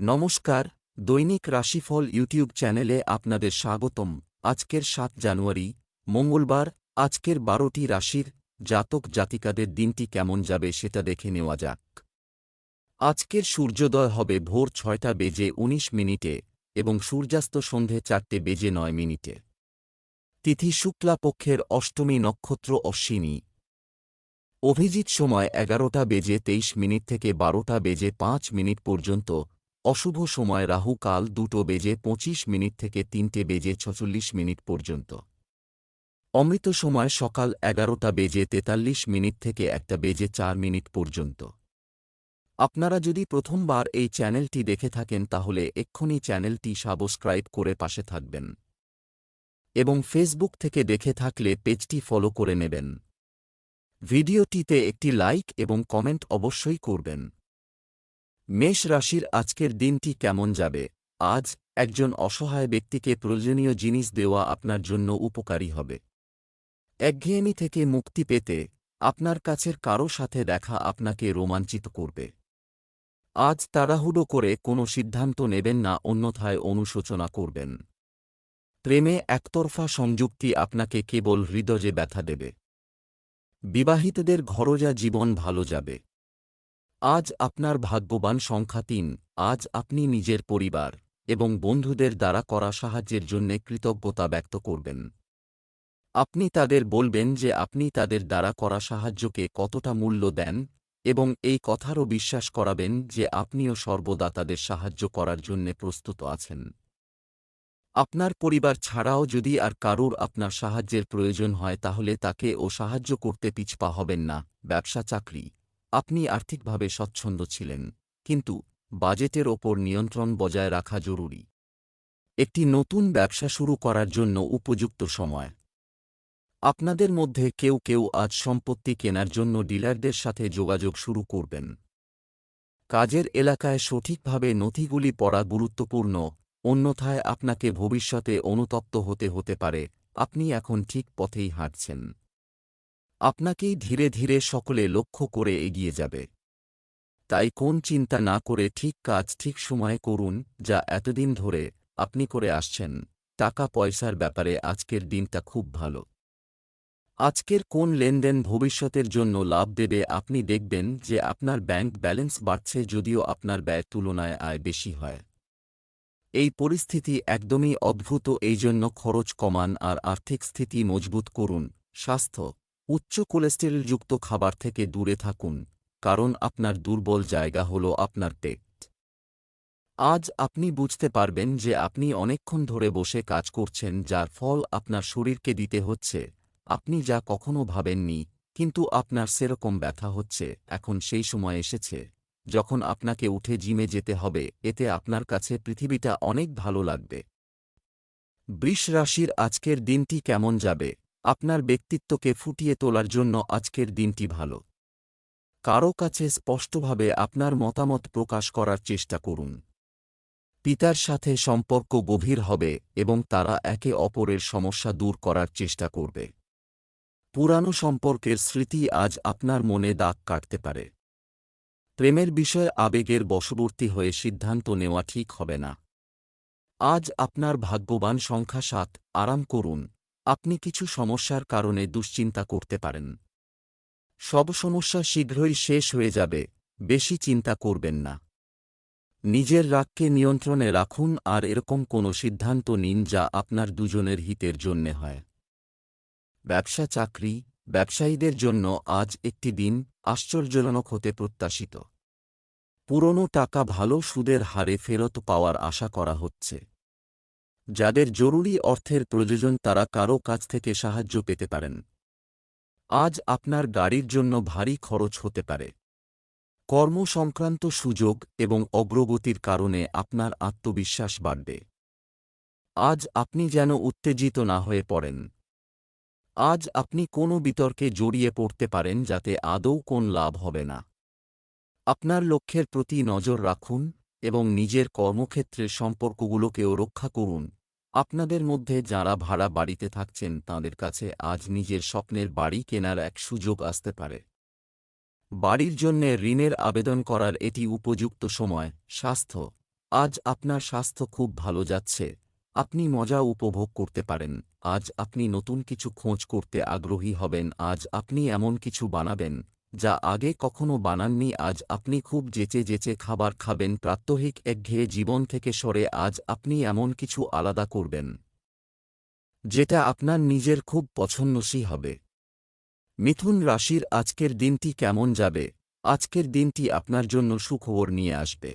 নমস্কার, দৈনিক রাশিফল ইউটিউব চ্যানেলে আপনাদের স্বাগতম। আজকের সাত জানুয়ারি, মঙ্গলবার, আজকের বারোটি রাশির জাতক জাতিকাদের দিনটি কেমন যাবে সেটা দেখে নেওয়া যাক। আজকের সূর্যোদয় হবে ভোর ছয়টা বেজে ১৯ মিনিটে এবং সূর্যাস্ত সন্ধে চারটে বেজে নয় মিনিটে। তিথি শুক্লা পক্ষের অষ্টমী নক্ষত্র অশ্বিনী। অভিজিৎ সময় এগারোটা বেজে তেইশ মিনিট থেকে বারোটা বেজে পাঁচ মিনিট পর্যন্ত অশুভ সময় রাহু কাল দুটো বেজে পঁচিশ মিনিট থেকে তিনটে বেজে ছচল্লিশ মিনিট পর্যন্ত। অমৃত সময় সকাল এগারোটা বেজে তেতাল্লিশ মিনিট থেকে একটা বেজে চার মিনিট পর্যন্ত। আপনারা যদি প্রথমবার এই চ্যানেলটি দেখে থাকেন তাহলে এক্ষুনি চ্যানেলটি সাবস্ক্রাইব করে পাশে থাকবেন। এবং ফেসবুক থেকে দেখে থাকলে পেজটি ফলো করে নেবেন। ভিডিওটিতে একটি লাইক এবং কমেন্ট অবশ্যই করবেন। মেষ রাশির আজকের দিনটি কেমন যাবে? আজ একজন অসহায় ব্যক্তিকে প্রয়োজনীয় জিনিস দেওয়া আপনার জন্য উপকারী হবে। একঘেয়েমি থেকে মুক্তি পেতে আপনার কাছের কারও সাথে দেখা আপনাকে রোমাঞ্চিত করবে। আজ তাড়াহুড়ো করে কোনো সিদ্ধান্ত নেবেন না, অন্যথায় অনুশোচনা করবেন। প্রেমে একতরফা সংযুক্তি আপনাকে কেবল হৃদয়ে ব্যথা দেবে। বিবাহিতদের ঘরোজা জীবন ভালো যাবে। আজ আপনার ভাগ্যবান সংখ্যা তিন, আজ আপনি নিজের পরিবার এবং বন্ধুদের দ্বারা করা সাহায্যের জন্য কৃতজ্ঞতা ব্যক্ত করবেন। আপনি তাদের বলবেন যে আপনি তাদের দ্বারা করা সাহায্যকে কতটা মূল্য দেন এবং এই কথারও বিশ্বাস করাবেন যে আপনিও সর্বদা তাদের সাহায্য করার জন্য প্রস্তুত আছেন। আপনার পরিবার ছাড়াও যদি আর কারুর আপনার সাহায্যের প্রয়োজন হয় তাহলে তাকে ও সাহায্য করতে পিছপা হবেন না, ব্যবসা চাকরি। আপনি আর্থিকভাবে স্বচ্ছন্দ ছিলেন, কিন্তু বাজেটের ওপর নিয়ন্ত্রণ বজায় রাখা জরুরি। একটি নতুন ব্যবসা শুরু করার জন্য উপযুক্ত সময়। আপনাদের মধ্যে কেউ কেউ আজ সম্পত্তি কেনার জন্য ডিলারদের সাথে যোগাযোগ শুরু করবেন। কাজের এলাকায় সঠিকভাবে নথিগুলি পড়া গুরুত্বপূর্ণ, অন্যথায় আপনাকে ভবিষ্যতে অনুতপ্ত হতে হতে পারে, আপনি এখন ঠিক পথেই হাঁটছেন। আপনাকেই ধীরে ধীরে সকলে লক্ষ্য করে এগিয়ে যাবে। তাই কোন চিন্তা না করে ঠিক কাজ ঠিক সময়ে করুন, যা এতদিন ধরে আপনি করে আসছেন। টাকা পয়সার ব্যাপারে আজকের দিনটা খুব ভালো। আজকের কোন লেনদেন ভবিষ্যতের জন্য লাভ দেবে আপনি দেখবেন যে আপনার ব্যাংক ব্যালেন্স বাড়ছে যদিও আপনার ব্যয় তুলনায় আয় বেশি হয়। এই পরিস্থিতি একদমই অদ্ভুত এই জন্য খরচ কমান আর আর্থিক স্থিতি মজবুত করুন। স্বাস্থ্য উচ্চ কোলেস্টেরলযুক্ত খাবার থেকে দূরে থাকুন, কারণ আপনার দুর্বল জায়গা হল আপনার পেট। আজ আপনি বুঝতে পারবেন যে আপনি অনেকক্ষণ ধরে বসে কাজ করছেন, যার ফল আপনার শরীরকে দিতে হচ্ছে। আপনি যা কখনো ভাবেননি, কিন্তু আপনার সেরকম ব্যথা হচ্ছে, এখন সেই সময় এসেছে। যখন আপনাকে উঠে জিমে যেতে হবে, এতে আপনার কাছে পৃথিবীটা অনেক ভালো লাগবে। বৃষ রাশির আজকের দিনটি কেমন যাবে? আপনার ব্যক্তিত্বকে ফুটিয়ে তোলার জন্য আজকের দিনটি ভালো। কারও কাছে স্পষ্টভাবে আপনার মতামত প্রকাশ করার চেষ্টা করুন। পিতার সাথে সম্পর্ক গভীর হবে এবং তারা একে অপরের সমস্যা দূর করার চেষ্টা করবে। পুরানো সম্পর্কের স্মৃতি আজ আপনার মনে দাগ কাটতে পারে। প্রেমের বিষয়ে আবেগের বশবর্তী হয়ে সিদ্ধান্ত নেওয়া ঠিক হবে না। আজ আপনার ভাগ্যবান সংখ্যা সাত, আরাম করুন। আপনি কিছু সমস্যার কারণে দুশ্চিন্তা করতে পারেন। সব সমস্যা শীঘ্রই শেষ হয়ে যাবে, বেশি চিন্তা করবেন না। নিজের রাগকে নিয়ন্ত্রণে রাখুন আর এরকম কোনো সিদ্ধান্ত নিন যা আপনার দুজনের হিতের জন্যে হয়। ব্যবসা চাকরি, ব্যবসায়ীদের জন্য আজ একটি দিন আশ্চর্যজনক হতে প্রত্যাশিত। পুরনো টাকা ভালো সুদের হারে ফেরত পাওয়ার আশা করা হচ্ছে। যাদের জরুরি অর্থের প্রয়োজন তারা কারও কাছ থেকে সাহায্য পেতে পারেন। আজ আপনার গাড়ির জন্য ভারী খরচ হতে পারে। কর্ম সংক্রান্ত সুযোগ এবং অগ্রগতির কারণে আপনার আত্মবিশ্বাস বাড়বে। আজ আপনি যেন উত্তেজিত না হয়ে পড়েন। আজ আপনি কোনো বিতর্কে জড়িয়ে পড়তে পারেন যাতে আদৌ কোন লাভ হবে না। আপনার লক্ষ্যের প্রতি নজর রাখুন এবং নিজের কর্মক্ষেত্রের সম্পর্কগুলোকেও রক্ষা করুন। আপনাদের মধ্যে যারা ভাড়া বাড়িতে থাকছেন, তাঁদের কাছে আজ নিজের স্বপ্নের বাড়ি কেনার এক সুযোগ আসতে পারে। বাড়ির জন্যে ঋণের আবেদন করার এটি উপযুক্ত সময়, স্বাস্থ্য। আজ আপনার স্বাস্থ্য খুব ভালো যাচ্ছে। আপনি মজা উপভোগ করতে পারেন। আজ আপনি নতুন কিছু খোঁজ করতে আগ্রহী হবেন। আজ আপনি এমন কিছু বানাবেন। যা আগে কখনো বানাননি, আজ আপনি খুব যেচে যেচে খাবার খাবেন, প্রাত্যহিক একঘেয়ে জীবন থেকে সরে আজ আপনি এমন কিছু আলাদা করবেন, যেটা আপনার নিজের খুব পছন্দসই হবে। মিথুন রাশির আজকের দিনটি কেমন যাবে? আজকের দিনটি আপনার জন্য সুখবর নিয়ে আসবে।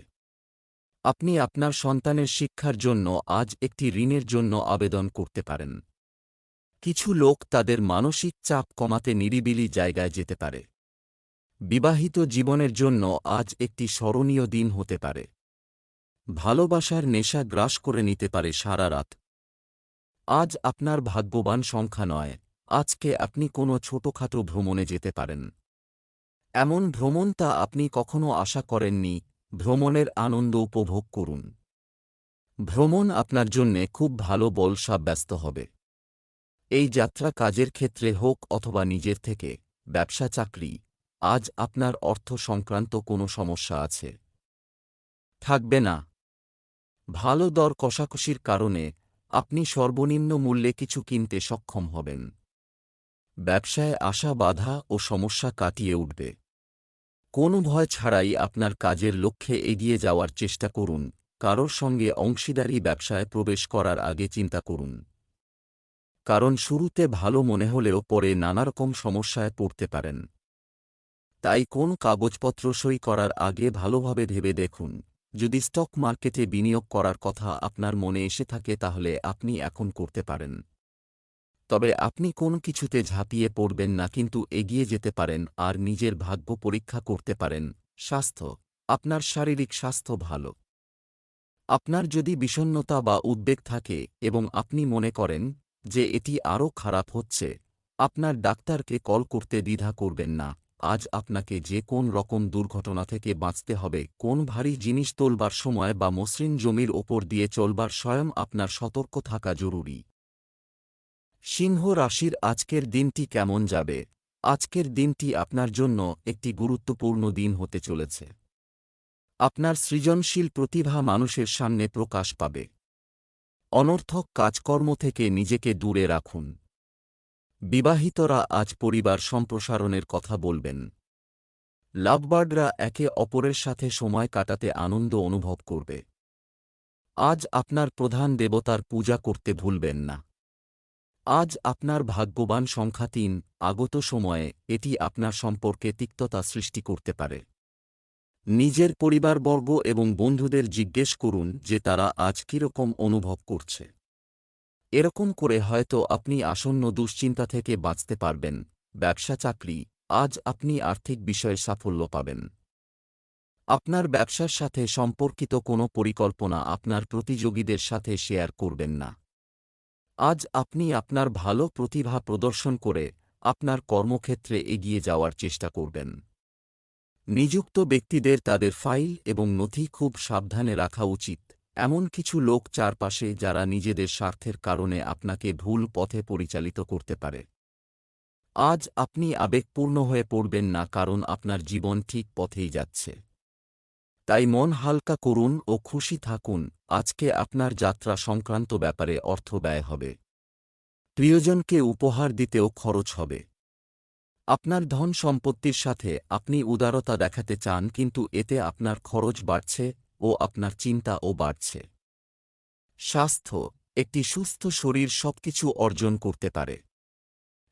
আপনি আপনার সন্তানের শিক্ষার জন্য আজ একটি ঋণের জন্য আবেদন করতে পারেন। কিছু লোক তাদের মানসিক চাপ কমাতে নিরিবিলি জায়গায় যেতে পারে। বিবাহিত জীবনের জন্য আজ একটি স্মরণীয় দিন হতে পারে। ভালোবাসার নেশা গ্রাস করে নিতে পারে সারা রাত। আজ আপনার ভাগ্যবান সংখ্যা নয়, আজকে আপনি কোনো ছোটখাটো ভ্রমণে যেতে পারেন। এমন ভ্রমণ তা আপনি কখনো আশা করেননি, ভ্রমণের আনন্দ উপভোগ করুন। ভ্রমণ আপনার জন্যে খুব ভালো বল সাব্যস্ত হবে। এই যাত্রা কাজের ক্ষেত্রে হোক অথবা নিজের থেকে, ব্যবসা চাকরি আজ আপনার অর্থ সংক্রান্ত কোনো সমস্যা আছে। থাকবে না। ভালো দর কষাকষির কারণে আপনি সর্বনিম্ন মূল্যে কিছু কিনতে সক্ষম হবেন। ব্যবসায় আসা বাধা ও সমস্যা কাটিয়ে উঠবে। কোনো ভয় ছাড়াই আপনার কাজের লক্ষ্যে এগিয়ে যাওয়ার চেষ্টা করুন। কারোর সঙ্গে অংশীদারি ব্যবসায় প্রবেশ করার আগে চিন্তা করুন। কারণ শুরুতে ভালো মনে হলেও পরে নানারকম সমস্যায় পড়তে পারেন। তাই কোন কাগজপত্র সই করার আগে ভালোভাবে ভেবে দেখুন। যদি স্টক মার্কেটে বিনিয়োগ করার কথা আপনার মনে এসে থাকে তাহলে আপনি এখন করতে পারেন। তবে আপনি কোন কিছুতে ঝাঁপিয়ে পড়বেন না কিন্তু এগিয়ে যেতে পারেন আর নিজের ভাগ্য পরীক্ষা করতে পারেন। স্বাস্থ্য। আপনার শারীরিক স্বাস্থ্য ভালো। আপনার যদি বিষণ্নতা বা উদ্বেগ থাকে এবং আপনি মনে করেন যে এটি আরও খারাপ হচ্ছে, আপনার ডাক্তারকে কল করতে দ্বিধা করবেন না। আজ আপনাকে যে কোন রকম দুর্ঘটনা থেকে বাঁচতে হবে, কোন ভারী জিনিস তোলবার সময় বা মসৃণ জমির ওপর দিয়ে চলবার স্বয়ং আপনার সতর্ক থাকা জরুরি। সিংহ রাশির আজকের দিনটি কেমন যাবে? আজকের দিনটি আপনার জন্য একটি গুরুত্বপূর্ণ দিন হতে চলেছে। আপনার সৃজনশীল প্রতিভা মানুষের সামনে প্রকাশ পাবে। অনর্থক কাজকর্ম থেকে নিজেকে দূরে রাখুন। বিবাহিতরা আজ পরিবার সম্প্রসারণের কথা বলবেন। লাভবার্ডরা একে অপরের সাথে সময় কাটাতে আনন্দ অনুভব করবে। আজ আপনার প্রধান দেবতার পূজা করতে ভুলবেন না। আজ আপনার ভাগ্যবান সংখ্যা তিন, আগত সময়ে এটি আপনার সম্পর্কে তিক্ততা সৃষ্টি করতে পারে। নিজের পরিবারবর্গ এবং বন্ধুদের জিজ্ঞেস করুন যে তারা আজ কীরকম অনুভব করছে। এরকম করে হয়তো আপনি আসন্ন দুশ্চিন্তা থেকে বাঁচতে পারবেন। ব্যবসা চাকরি, আজ আপনি আর্থিক বিষয়ে সাফল্য পাবেন। আপনার ব্যবসার সাথে সম্পর্কিত কোনো পরিকল্পনা আপনার প্রতিযোগীদের সাথে শেয়ার করবেন না। আজ আপনি আপনার ভালো প্রতিভা প্রদর্শন করে আপনার কর্মক্ষেত্রে এগিয়ে যাওয়ার চেষ্টা করবেন। নিযুক্ত ব্যক্তিদের তাদের ফাইল এবং নথি খুব সাবধানে রাখা উচিত। এমন কিছু লোক চারপাশে যারা নিজেদের স্বার্থের কারণে আপনাকে ভুল পথে পরিচালিত করতে পারে। আজ আপনি আবেগপূর্ণ হয়ে পড়বেন না কারণ আপনার জীবন ঠিক পথেই যাচ্ছে। তাই মন হালকা করুন ও খুশি থাকুন। আজকে আপনার যাত্রা সংক্রান্ত ব্যাপারে অর্থ ব্যয় হবে। প্রিয়জনকে উপহার দিতেও খরচ হবে। আপনার ধন সম্পত্তির সাথে আপনি উদারতা দেখাতে চান কিন্তু এতে আপনার খরচ বাড়ছে। ও আপনার চিন্তাও বাড়ছে। স্বাস্থ্য, একটি সুস্থ শরীর সবকিছু অর্জন করতে পারে।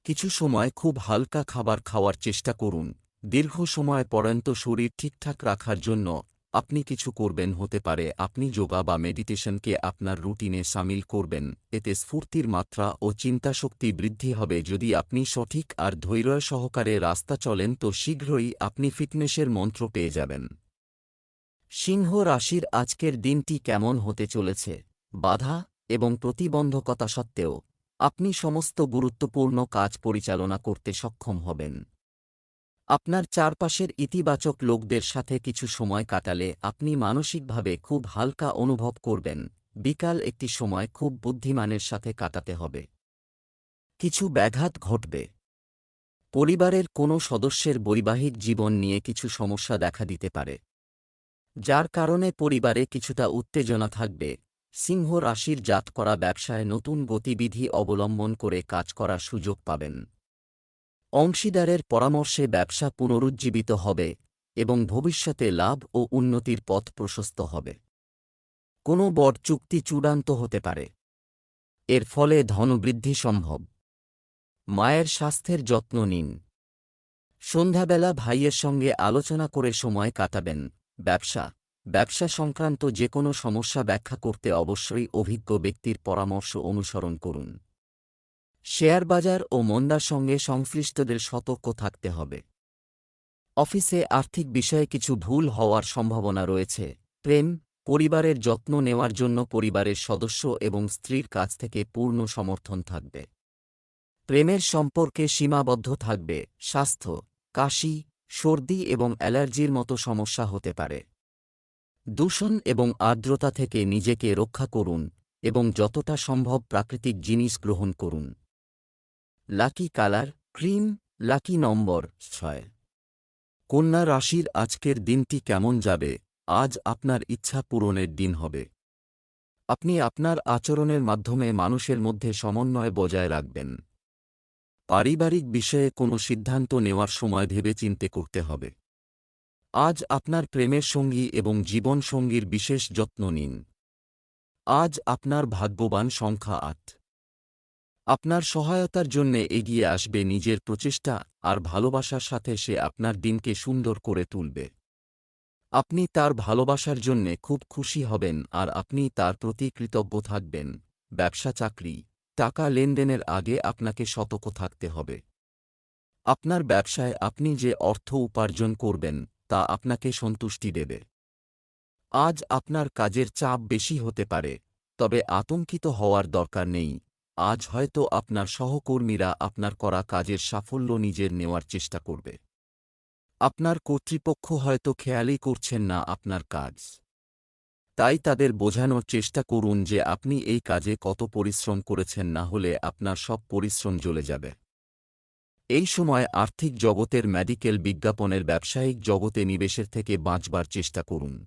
কিছু সময় খুব হালকা খাবার খাওয়ার চেষ্টা করুন, দীর্ঘ সময় পর্যন্ত শরীর ঠিকঠাক রাখার জন্য আপনি কিছু করবেন হতে পারে আপনি যোগা বা মেডিটেশনকে আপনার রুটিনে সামিল করবেন, এতে স্ফূর্তির মাত্রা ও চিন্তাশক্তি বৃদ্ধি হবে। যদি আপনি সঠিক আর ধৈর্য সহকারে রাস্তা চলেন তো শীঘ্রই আপনি ফিটনেসের মন্ত্র পেয়ে যাবেন। সিংহ রাশির আজকের দিনটি কেমন হতে চলেছে? বাধা এবং প্রতিবন্ধকতা সত্ত্বেও আপনি সমস্ত গুরুত্বপূর্ণ কাজ পরিচালনা করতে সক্ষম হবেন। আপনার চারপাশের ইতিবাচক লোকদের সাথে কিছু সময় কাটালে আপনি মানসিকভাবে খুব হালকা অনুভব করবেন। বিকাল একটি সময় খুব বুদ্ধিমানের সাথে কাটাতে হবে। কিছু ব্যাঘাত ঘটবে। পরিবারের কোনো সদস্যের বৈবাহিক জীবন নিয়ে কিছু সমস্যা দেখা দিতে পারে। যার কারণে পরিবারে কিছুটা উত্তেজনা থাকবে। সিংহ রাশির জাত করা ব্যবসায় নতুন গতিবিধি অবলম্বন করে কাজ করার সুযোগ পাবেন। অংশীদারের পরামর্শে ব্যবসা পুনরুজ্জীবিত হবে এবং ভবিষ্যতে লাভ ও উন্নতির পথ প্রশস্ত হবে। কোনো বড় চুক্তি চূড়ান্ত হতে পারে। এর ফলে ধনবৃদ্ধি সম্ভব। মায়ের স্বাস্থ্যের যত্ন নিন। সন্ধ্যাবেলা ভাইয়ের সঙ্গে আলোচনা করে সময় কাটাবেন। ব্যবসা। ব্যবসা সংক্রান্ত যে কোনো সমস্যা ব্যাখ্যা করতে অবশ্যই অভিজ্ঞ ব্যক্তির পরামর্শ অনুসরণ করুন। শেয়ার বাজার ও মন্দার সঙ্গে সংশ্লিষ্টদের সতর্ক থাকতে হবে। অফিসে আর্থিক বিষয়ে কিছু ভুল হওয়ার সম্ভাবনা রয়েছে। প্রেম, পরিবারের যত্ন নেওয়ার জন্য পরিবারের সদস্য এবং স্ত্রীর কাছ থেকে পূর্ণ সমর্থন থাকবে। প্রেমের সম্পর্কে সীমাবদ্ধ থাকবে। স্বাস্থ্য, কাশি সর্দি এবং অ্যালার্জির মতো সমস্যা হতে পারে। দূষণ এবং আর্দ্রতা থেকে নিজেকে রক্ষা করুন এবং যতটা সম্ভব প্রাকৃতিক জিনিস গ্রহণ করুন। Lucky colour, cream, lucky number, ছয়। কন্যা রাশির আজকের দিনটি কেমন যাবে? আজ আপনার ইচ্ছা পূরণের দিন হবে। আপনি আপনার আচরণের মাধ্যমে মানুষের মধ্যে সমন্বয় বজায় রাখবেন। পারিবারিক বিষয়ে কোনো সিদ্ধান্ত নেওয়ার সময় ভেবে চিন্তে করতে হবে। আজ আপনার প্রেমের সঙ্গী এবং জীবন সঙ্গীর বিশেষ যত্ন নিন। আজ আপনার ভাগ্যবান সংখ্যা আট। আপনার সহায়তার জন্যে এগিয়ে আসবে নিজের প্রচেষ্টা আর ভালোবাসার সাথে সে আপনার দিনকে সুন্দর করে তুলবে। আপনি তার ভালোবাসার জন্যে খুব খুশি হবেন আর আপনি তার প্রতি কৃতজ্ঞ থাকবেন। ব্যবসা চাকরি। টাকা লেনদেনের আগে আপনাকে সতর্ক থাকতে হবে। আপনার ব্যবসায় আপনি যে অর্থ উপার্জন করবেন, তা আপনাকে সন্তুষ্টি দেবে। আজ আপনার কাজের চাপ বেশি হতে পারে, তবে আতঙ্কিত হওয়ার দরকার নেই। আজ হয়তো আপনার সহকর্মীরা আপনার করা কাজের সাফল্য নিজের নেওয়ার চেষ্টা করবে। আপনার কর্তৃপক্ষ হয়তো খেয়ালই করছেন না আপনার কাজ। তাই তাদের বোঝানোর চেষ্টা করুন যে আপনি এই কাজে কত পরিশ্রম করেছেন না হলে আপনার সব পরিশ্রম জ্বলে যাবে। এই সময় আর্থিক জগতের মেডিকেল বিজ্ঞাপনের ব্যবসায়িক জগতে নিবেশের থেকে বাঁচবার চেষ্টা করুন।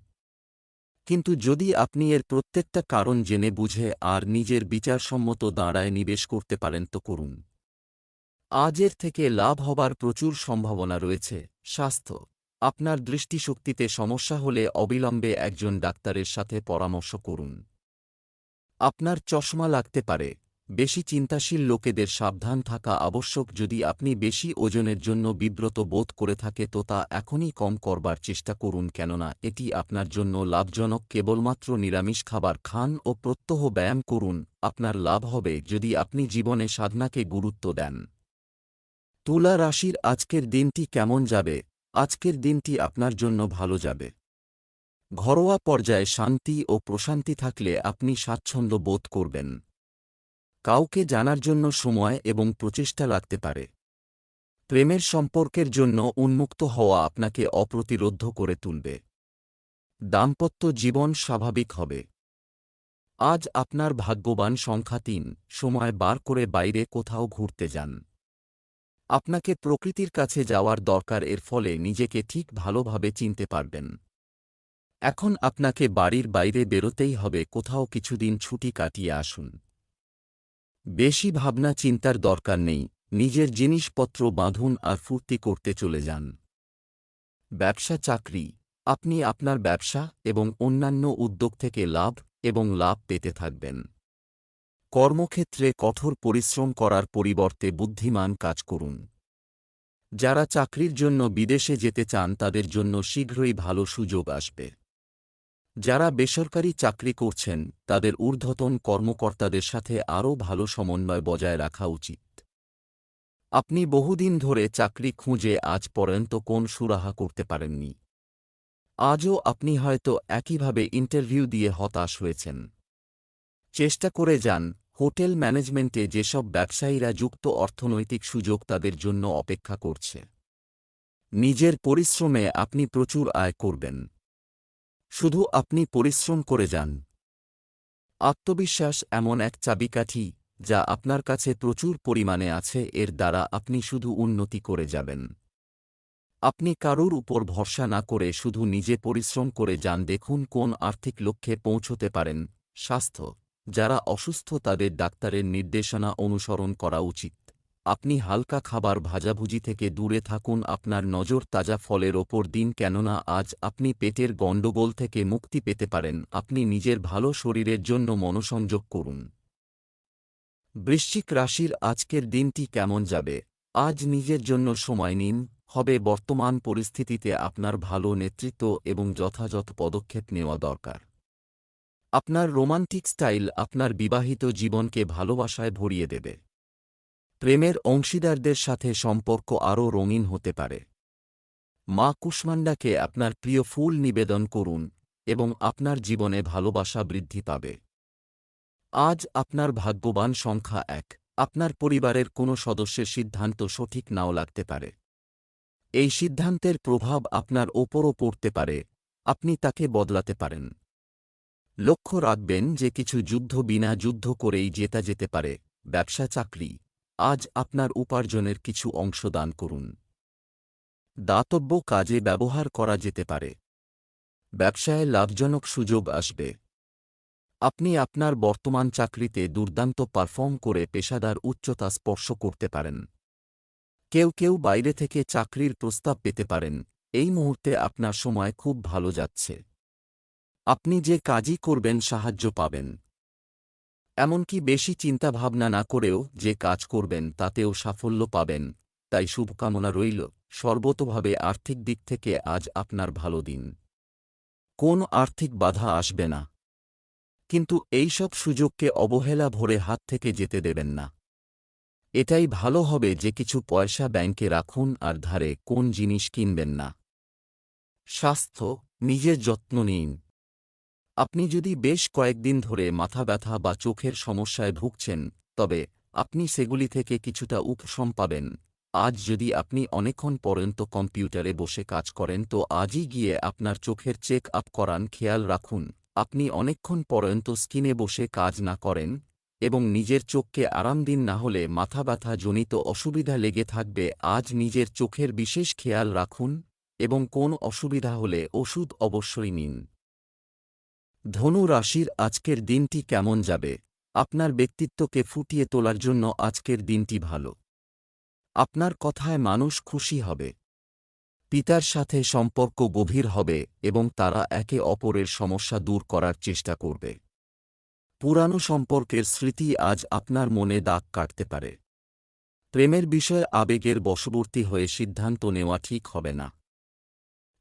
কিন্তু যদি আপনি এর প্রত্যেকটা কারণ জেনে বুঝে আর নিজের বিচারসম্মত দাঁড়ায় নিবেশ করতে পারেন তো করুন। আজের থেকে লাভ হবার প্রচুর সম্ভাবনা রয়েছে, স্বাস্থ্য আপনার দৃষ্টিশক্তিতে সমস্যা হলে অবিলম্বে একজন ডাক্তারের সাথে পরামর্শ করুন। আপনার চশমা লাগতে পারে। বেশি চিন্তাশীল লোকেদের সাবধান থাকা আবশ্যক। যদি আপনি বেশি ওজনের জন্য বিব্রত বোধ করে থাকে, তো তা এখনই কম করবার চেষ্টা করুন। কেননা, এটি আপনার জন্য লাভজনক। কেবলমাত্র নিরামিষ খাবার খান ও প্রত্যহ ব্যায়াম করুন। আপনার লাভ হবে যদি আপনি জীবনে সাধনাকে গুরুত্ব দেন। তুলা রাশির আজকের দিনটি কেমন যাবে? আজকের দিনটি আপনার জন্য ভালো যাবে। ঘরোয়া পর্যায়ে শান্তি ও প্রশান্তি থাকলে আপনি স্বাচ্ছন্দ্য বোধ করবেন। কাউকে জানার জন্য সময় এবং প্রচেষ্টা লাগতে পারে। প্রেমের সম্পর্কের জন্য উন্মুক্ত হওয়া আপনাকে অপ্রতিরোধ করে তুলবে। দাম্পত্য জীবন স্বাভাবিক হবে। আজ আপনার ভাগ্যবান সংখ্যা তিন। সময় বার করে বাইরে কোথাও ঘুরতে যান। আপনাকে প্রকৃতির কাছে যাওয়ার দরকার, এর ফলে নিজেকে ঠিক ভালোভাবে চিনতে পারবেন। এখন আপনাকে বাড়ির বাইরে বেরোতেই হবে, কোথাও কিছুদিন ছুটি কাটিয়ে আসুন। বেশি ভাবনা চিন্তার দরকার নেই, নিজের জিনিসপত্র বাঁধুন আর ফুর্তি করতে চলে যান। ব্যবসা চাকরি, আপনি আপনার ব্যবসা এবং অন্যান্য উদ্যোগ থেকে লাভ এবং লাভ পেতে থাকবেন। কর্মক্ষেত্রে কঠোর পরিশ্রম করার পরিবর্তে বুদ্ধিমান কাজ করুন। যারা চাকরির জন্য বিদেশে যেতে চান তাদের জন্য শীঘ্রই ভালো সুযোগ আসবে। যারা বেসরকারি চাকরি করছেন, তাদের ঊর্ধ্বতন কর্মকর্তাদের সাথে আরও ভালো সমন্বয় বজায় রাখা উচিত। আপনি বহুদিন ধরে চাকরি খুঁজে আজ পর্যন্ত কোন সুরাহা করতে পারেননি। আজও আপনি হয়তো একইভাবে ইন্টারভিউ দিয়ে হতাশ হয়েছেন। চেষ্টা করে যান হোটেল ম্যানেজমেন্টে যেসব ব্যবসায়ীরা যুক্ত অর্থনৈতিক সুযোগ তাদের জন্য অপেক্ষা করছে। নিজের পরিশ্রমে আপনি প্রচুর আয় করবেন। শুধু আপনি পরিশ্রম করে যান। আত্মবিশ্বাস এমন এক চাবিকাঠি যা আপনার কাছে প্রচুর পরিমাণে আছে, এর দ্বারা আপনি শুধু উন্নতি করে যাবেন। আপনি কারুর উপর ভরসা না করে শুধু নিজে পরিশ্রম করে যান। দেখুন কোন আর্থিক লক্ষ্যে পৌঁছতে পারেন। স্বাস্থ্য যারা অসুস্থ তাদের ডাক্তারের নির্দেশনা অনুসরণ করা উচিত। আপনি হালকা খাবার ভাজাভুজি থেকে দূরে থাকুন, আপনার নজর তাজা ফলের ওপর দিন, কেননা আজ আপনি পেটের গণ্ডগোল থেকে মুক্তি পেতে পারেন। আপনি নিজের ভালো শরীরের জন্য মনোসংযোগ করুন। বৃশ্চিক রাশির আজকের দিনটি কেমন যাবে? আজ নিজের জন্য সময় নিন। হবে বর্তমান পরিস্থিতিতে আপনার ভালো নেতৃত্ব এবং যথাযথ পদক্ষেপ নেওয়া দরকার। আপনার রোমান্টিক স্টাইল আপনার বিবাহিত জীবনকে ভালোবাসায় ভরিয়ে দেবে। প্রেমের অংশীদারদের সাথে সম্পর্ক আরও রঙিন হতে পারে। মা কুষ্মান্ডাকে আপনার প্রিয় ফুল নিবেদন করুন এবং আপনার জীবনে ভালোবাসা বৃদ্ধি পাবে। আজ আপনার ভাগ্যবান সংখ্যা এক, আপনার পরিবারের কোনো সদস্যের সিদ্ধান্ত সঠিক নাও লাগতে পারে। এই সিদ্ধান্তের প্রভাব আপনার ওপরও পড়তে পারে, আপনি তাকে বদলাতে পারেন। লক্ষ্য রাখবেন যে কিছু যুদ্ধ বিনা যুদ্ধ করেই জেতা যেতে পারে, ব্যবসা, চাকরি। আজ আপনার উপার্জনের কিছু অংশ দান করুন। দাতব্য কাজে ব্যবহার করা যেতে পারে। ব্যবসায় লাভজনক সুযোগ আসবে। আপনি আপনার বর্তমান চাকরিতে দুর্দান্ত পারফর্ম করে পেশাদার উচ্চতা স্পর্শ করতে পারেন। কেউ কেউ বাইরে থেকে চাকরির প্রস্তাব পেতে পারেন। এই মুহূর্তে আপনার সময় খুব ভালো যাচ্ছে। আপনি যে কাজই করবেন সাহায্য পাবেন। এমনকি বেশি চিন্তাভাবনা না করেও যে কাজ করবেন তাতেও সাফল্য পাবেন। তাই শুভকামনা রইল, সর্বতভাবে আর্থিক দিক থেকে আজ আপনার ভালো দিন। কোন আর্থিক বাধা আসবে না। কিন্তু এইসব সুযোগকে অবহেলা ভরে হাত থেকে যেতে দেবেন না। এটাই ভালো হবে যে কিছু পয়সা ব্যাংকে রাখুন আর ধারে কোন জিনিস কিনবেন না। স্বাস্থ্য, নিজের যত্ন নিন। আপনি যদি বেশ কয়েকদিন ধরে মাথা ব্যথা বা চোখের সমস্যায় ভুগছেন, তবে আপনি সেগুলি থেকে কিছুটা উপশম পাবেন। আজ যদি আপনি অনেকক্ষণ পর্যন্ত কম্পিউটারে বসে কাজ করেন, তো আজই গিয়ে আপনার চোখের চেক আপ করান খেয়াল রাখুন। আপনি অনেকক্ষণ পর্যন্ত স্কিনে বসে কাজ না করেন এবং নিজের চোখকে আরাম দিন না হলে মাথা ব্যথা জনিত অসুবিধা লেগে থাকবে। আজ নিজের চোখের বিশেষ খেয়াল রাখুন এবং কোন অসুবিধা হলে ওষুধ অবশ্যই নিন। ধনু রাশির আজকের দিনটি কেমন যাবে? আপনার ব্যক্তিত্বকে ফুটিয়ে তোলার জন্য আজকের দিনটি ভালো। আপনার কথায় মানুষ খুশি হবে। পিতার সাথে সম্পর্ক গভীর হবে এবং তারা একে অপরের সমস্যা দূর করার চেষ্টা করবে। পুরানো সম্পর্কের স্মৃতি আজ আপনার মনে দাগ কাটতে পারে। প্রেমের বিষয়ে আবেগের বশবর্তী হয়ে সিদ্ধান্ত নেওয়া ঠিক হবে না।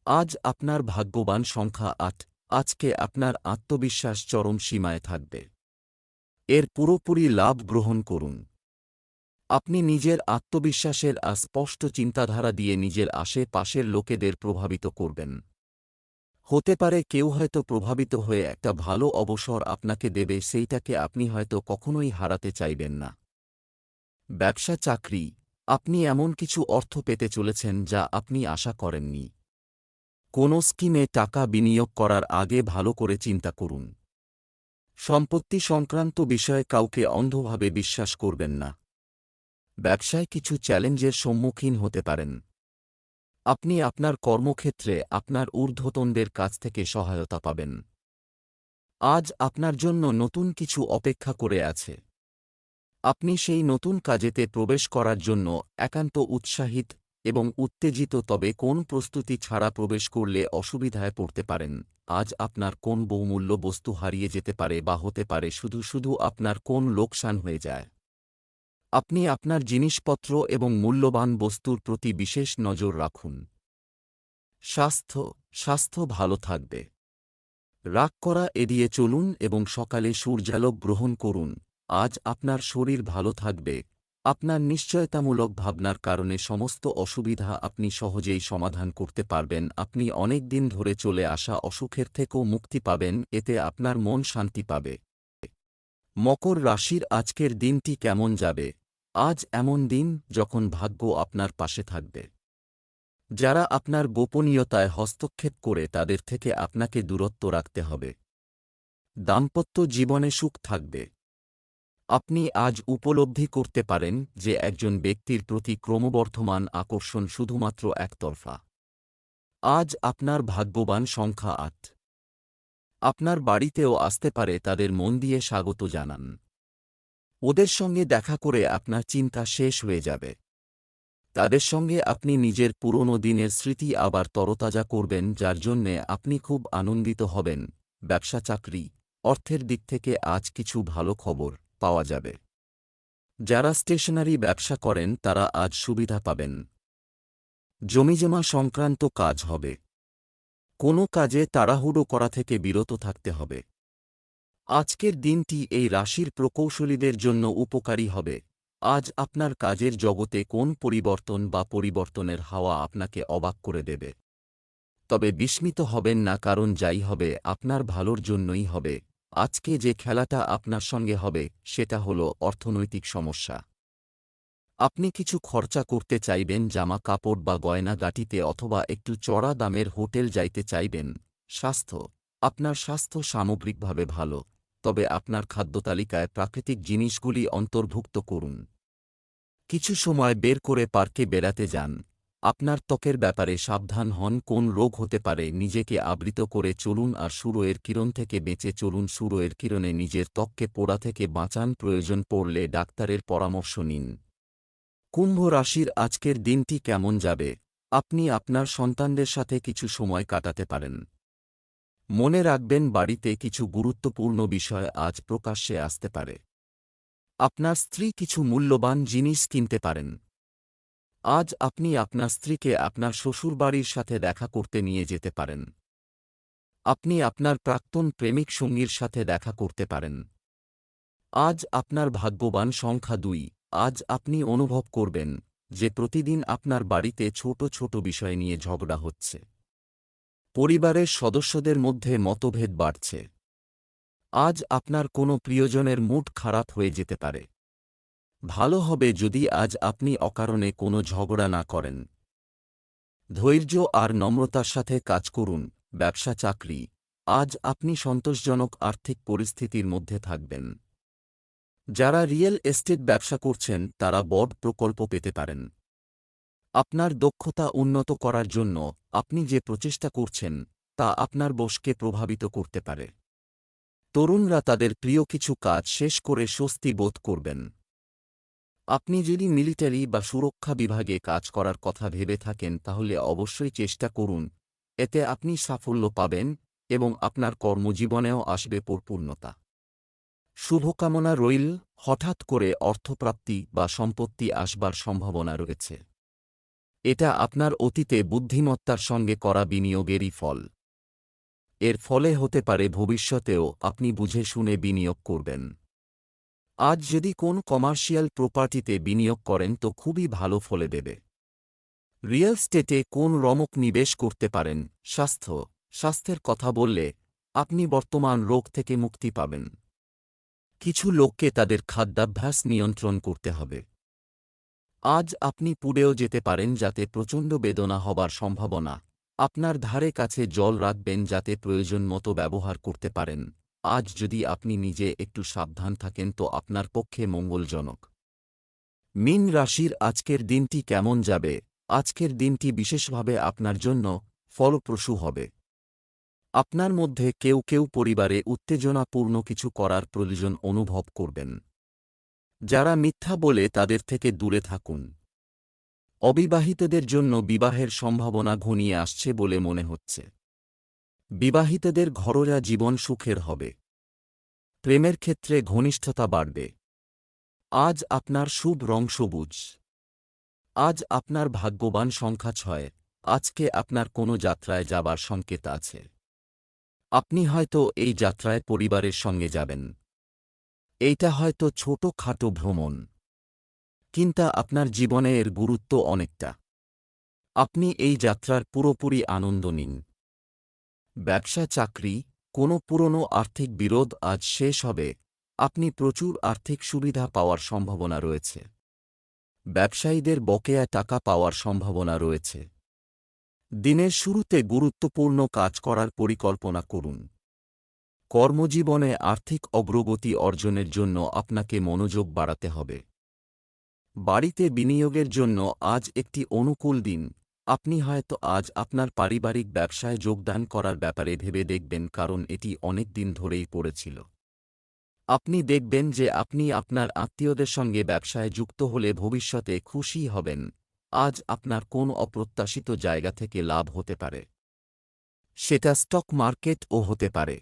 আজ আপনার ভাগ্যবান সংখ্যা আট। আজকে আপনার আত্মবিশ্বাস চরম সীমায় থাকবে। এর পুরোপুরি লাভ গ্রহণ করুন। আপনি নিজের আত্মবিশ্বাসের আর স্পষ্ট চিন্তাধারা দিয়ে নিজের আশেপাশের লোকেদের প্রভাবিত করবেন। হতে পারে কেউ হয়তো প্রভাবিত হয়ে একটা ভালো অবসর আপনাকে দেবে, সেইটাকে আপনি হয়তো কখনোই হারাতে চাইবেন না। ব্যবসা চাকরি আপনি এমন কিছু অর্থ পেতে চলেছেন যা আপনি আশা করেননি। কোনো স্কিমে টাকা বিনিয়োগ করার আগে ভালো করে চিন্তা করুন। সম্পত্তি সংক্রান্ত বিষয়ে কাউকে অন্ধভাবে বিশ্বাস করবেন না। ব্যবসায় কিছু চ্যালেঞ্জের সম্মুখীন হতে পারেন। আপনি আপনার কর্মক্ষেত্রে আপনার ঊর্ধ্বতনদের কাছ থেকে সহায়তা পাবেন। আজ আপনার জন্য নতুন কিছু অপেক্ষা করে আছে। আপনি সেই নতুন কাজেতে প্রবেশ করার জন্য একান্ত উৎসাহিত এবং উত্তেজিত তবে কোন প্রস্তুতি ছাড়া প্রবেশ করলে অসুবিধায় পড়তে পারেন। আজ আপনার কোন বহুমূল্য বস্তু হারিয়ে যেতে পারে বা হতে পারে শুধু শুধু আপনার কোন লোকসান হয়ে যায়। আপনি আপনার জিনিসপত্র এবং মূল্যবান বস্তুর প্রতি বিশেষ নজর রাখুন। স্বাস্থ্য স্বাস্থ্য ভালো থাকবে। রাগ করা এড়িয়ে চলুন এবং সকালে সূর্যালোক গ্রহণ করুন। আজ আপনার শরীর ভালো থাকবে। আপনার নিশ্চয়তামূলক ভাবনার কারণে সমস্ত অসুবিধা আপনি সহজেই সমাধান করতে পারবেন। আপনি অনেক দিন ধরে চলে আসা অসুখের থেকেও মুক্তি পাবেন, এতে আপনার মন শান্তি পাবে। মকর রাশির আজকের দিনটি কেমন যাবে? আজ এমন দিন যখন ভাগ্য আপনার পাশে থাকবে। যারা আপনার গোপনীয়তায় হস্তক্ষেপ করে তাদের থেকে আপনাকে দূরত্ব রাখতে হবে। দাম্পত্য জীবনে সুখ থাকবে। আপনি আজ উপলব্ধি করতে পারেন যে একজন ব্যক্তির প্রতি ক্রমবর্ধমান আকর্ষণ শুধুমাত্র একতরফা। আজ আপনার ভাগ্যবান সংখ্যা আট। আপনার বাড়িতেও আসতে পারে তাদের মন দিয়ে স্বাগত জানান। ওদের সঙ্গে দেখা করে আপনার চিন্তা শেষ হয়ে যাবে। তাদের সঙ্গে আপনি নিজের পুরনো দিনের স্মৃতি আবার তরতাজা করবেন, যার জন্যে আপনি খুব আনন্দিত হবেন। ব্যবসা চাকরি, অর্থের দিক থেকে আজ কিছু ভালো খবর। পাওয়া যাবে। যারা স্টেশনারি ব্যবসা করেন, তারা আজ সুবিধা পাবেন। জমিজমা সংক্রান্ত কাজ হবে। কোনো কাজে তাড়াহুড়ো করা থেকে বিরত থাকতে হবে। আজকের দিনটি এই রাশির প্রকৌশলীদের জন্য উপকারী হবে। আজ আপনার কাজের জগতে কোন পরিবর্তন বা পরিবর্তনের হাওয়া আপনাকে অবাক করে দেবে। তবে বিস্মিত হবেন না, কারণ যাই হবে, আপনার ভালোর জন্যই হবে। আজকে যে খেলাটা আপনার সঙ্গে হবে, সেটা হল অর্থনৈতিক সমস্যা। আপনি কিছু খরচা করতে চাইবেন জামা কাপড় বা গয়না গাটিতে অথবা একটু চড়া দামের হোটেল যাইতে চাইবেন। স্বাস্থ্য। আপনার স্বাস্থ্য সামগ্রিকভাবে ভালো। তবে আপনার খাদ্যতালিকায় প্রাকৃতিক জিনিসগুলি অন্তর্ভুক্ত করুন। কিছু সময় বের করে পার্কে বেড়াতে যান। আপনার ত্বকের ব্যাপারে সাবধান হন, কোন রোগ হতে পারে, নিজেকে আবৃত করে চলুন আর সুরোয়ের কিরণ থেকে বেঁচে চলুন। সুরোয়ের কিরণে নিজের ত্বককে পোড়া থেকে বাঁচান, প্রয়োজন পড়লে ডাক্তারের পরামর্শ নিন। কুম্ভ রাশির আজকের দিনটি কেমন যাবে? আপনি আপনার সন্তানদের সাথে কিছু সময় কাটাতে পারেন। মনে রাখবেন, বাড়িতে কিছু গুরুত্বপূর্ণ বিষয় আজ প্রকাশ্যে আসতে পারে। আপনার স্ত্রী কিছু মূল্যবান জিনিস কিনতে পারেন। আজ আপনি আপনার স্ত্রীকে আপনার শ্বশুরবাড়ির সাথে দেখা করতে নিয়ে যেতে পারেন। আপনি আপনার প্রাক্তন প্রেমিক সঙ্গীর সাথে দেখা করতে পারেন। আজ আপনার ভাগ্যবান সংখ্যা দুই। আজ আপনি অনুভব করবেন যে প্রতিদিন আপনার বাড়িতে ছোট ছোট বিষয় নিয়ে ঝগড়া হচ্ছে। পরিবারের সদস্যদের মধ্যে মতভেদ বাড়ছে। আজ আপনার কোনো প্রিয়জনের মুড খারাপ হয়ে যেতে পারে। ভালো হবে যদি আজ আপনি অকারণে কোনো ঝগড়া না করেন। ধৈর্য আর নম্রতার সাথে কাজ করুন, ব্যবসা, চাকরি। আজ আপনি সন্তোষজনক আর্থিক পরিস্থিতির মধ্যে থাকবেন। যারা রিয়েল এস্টেট ব্যবসা করছেন, তারা বড় প্রকল্প পেতে পারেন। আপনার দক্ষতা উন্নত করার জন্য আপনি যে প্রচেষ্টা করছেন, তা আপনার বসকে প্রভাবিত করতে পারে। তরুণরা তাদের প্রিয় কিছু কাজ শেষ করে স্বস্তি বোধ করবেন। আপনি যদি মিলিটারি বা সুরক্ষা বিভাগে কাজ করার কথা ভেবে থাকেন, তাহলে অবশ্যই চেষ্টা করুন। এতে আপনি সাফল্য পাবেন এবং আপনার কর্মজীবনেও আসবে পরিপূর্ণতা। শুভকামনা রইল, হঠাৎ করে অর্থপ্রাপ্তি বা সম্পত্তি আসবার সম্ভাবনা রয়েছে। এটা আপনার অতীতে বুদ্ধিমত্তার সঙ্গে করা বিনিয়োগেরই ফল। এর ফলে হতে পারে ভবিষ্যতেও আপনি বুঝে শুনে বিনিয়োগ করবেন। আজ যদি কোন কমার্শিয়াল প্রপার্টিতে বিনিয়োগ করেন তো খুবই ভালো ফলে দেবে। রিয়েল স্টেটে কোন রমক নিবেশ করতে পারেন? স্বাস্থ্য। স্বাস্থ্যের কথা বললে আপনি বর্তমান রোগ থেকে মুক্তি পাবেন। কিছু লোককে তাদের খাদ্যাভ্যাস নিয়ন্ত্রণ করতে হবে। আজ আপনি পুড়েও যেতে পারেন যাতে প্রচণ্ড বেদনা হবার সম্ভাবনা। আপনার ধারে কাছে জল রাখবেন যাতে প্রয়োজন মতো ব্যবহার করতে পারেন। আজ যদি আপনি নিজে একটু সাবধান থাকেন, তো আপনার পক্ষে মঙ্গলজনক। মিন রাশির আজকের দিনটি কেমন যাবে? আজকের দিনটি বিশেষভাবে আপনার জন্য ফলপ্রসূ হবে। আপনার মধ্যে কেউ কেউ পরিবারে উত্তেজনাপূর্ণ কিছু করার প্রয়োজন অনুভব করবেন। যারা মিথ্যা বলে তাদের থেকে দূরে থাকুন। অবিবাহিতদের জন্য বিবাহের সম্ভাবনা ঘনিয়ে আসছে বলে মনে হচ্ছে। বিবাহিতদের ঘরোয়া জীবন সুখের হবে। প্রেমের ক্ষেত্রে ঘনিষ্ঠতা বাড়বে। আজ আপনার শুভ রং সবুজ। আজ আপনার ভাগ্যবান সংখ্যা ছয়। আজকে আপনার কোনো যাত্রায় যাবার সংকেত আছে। আপনি হয়তো এই যাত্রায় পরিবারের সঙ্গে যাবেন। এইটা হয়তো ছোট খাটো ভ্রমণ। কিন্তু আপনার জীবনে এর গুরুত্ব অনেকটা। আপনি এই যাত্রার পুরোপুরি আনন্দ নিন। ব্যবসা চাকরি, কোনো পুরনো আর্থিক বিরোধ আজ শেষ হবে, আপনি প্রচুর আর্থিক সুবিধা পাওয়ার সম্ভাবনা রয়েছে। ব্যবসায়ীদের বকেয়া টাকা পাওয়ার সম্ভাবনা রয়েছে। দিনের শুরুতে গুরুত্বপূর্ণ কাজ করার পরিকল্পনা করুন। কর্মজীবনে আর্থিক অগ্রগতি অর্জনের জন্য আপনাকে মনোযোগ বাড়াতে হবে। বাড়িতে বিনিয়োগের জন্য আজ একটি অনুকূল দিন। আপনি হয়তো আজ আপনার পারিবারিক ব্যবসায় যোগদান করার ব্যাপারে ভেবে দেখবেন কারণ এটি অনেক দিন ধরেই পড়েছিল। আপনি দেখবেন যে আপনি আপনার আত্মীয়দের সঙ্গে ব্যবসায় যুক্ত হলে ভবিষ্যতে খুশি হবেন। আজ আপনার কোন অপ্রত্যাশিত জায়গা থেকে লাভ হতে পারে। সেটা স্টক মার্কেট ও হতে পারে।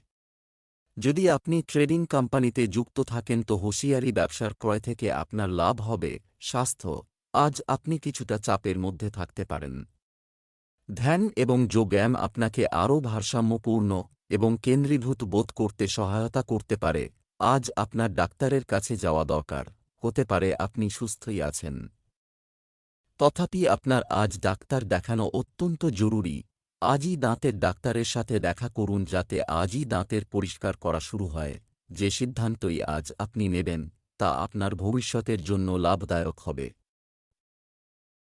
যদি আপনি ট্রেডিং কোম্পানিতে যুক্ত থাকেন তো হুঁশিয়ারি ব্যবসার ক্রয় থেকে আপনার লাভ হবে, স্বাস্থ্য আজ আপনি কিছুটা চাপের মধ্যে থাকতে পারেন। ধ্যান এবং যোগায়াম আপনাকে আরও ভারসাম্যপূর্ণ এবং কেন্দ্রীভূত বোধ করতে সহায়তা করতে পারে। আজ আপনার ডাক্তারের কাছে যাওয়া দরকার। হতে পারে আপনি সুস্থই আছেন। তথাপি আপনার আজ ডাক্তার দেখানো অত্যন্ত জরুরি। আজই দাঁতের ডাক্তারের সাথে দেখা করুন যাতে আজই দাঁতের পরিষ্কার করা শুরু হয়। যে সিদ্ধান্তই আজ আপনি নেবেন, তা আপনার ভবিষ্যতের জন্য লাভদায়ক হবে।